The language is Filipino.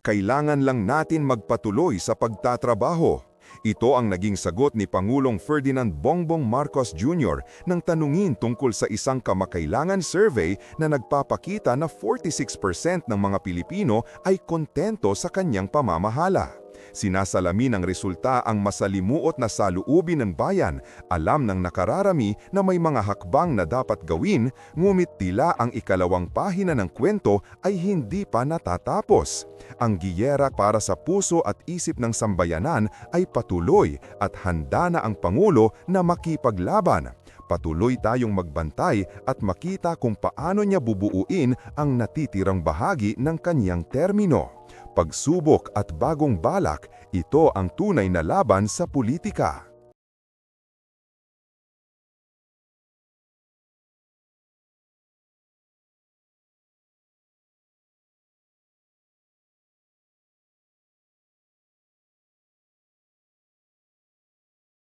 kailangan lang natin magpatuloy sa pagtatrabaho. Ito ang naging sagot ni Pangulong Ferdinand Bongbong Marcos Jr. nang tanungin tungkol sa isang kamakailangan survey na nagpapakita na 46% ng mga Pilipino ay kontento sa kanyang pamamahala. Sinasalamin ng resulta ang masalimuot na saluubin ng bayan, alam ng nakararami na may mga hakbang na dapat gawin, ngumit tila ang ikalawang pahina ng kwento ay hindi pa natatapos. Ang giyera para sa puso at isip ng sambayanan ay patuloy at handa na ang Pangulo na makipaglaban. Patuloy tayong magbantay at makita kung paano niya bubuuin ang natitirang bahagi ng kanyang termino. Pagsubok at bagong balak, ito ang tunay na laban sa politika.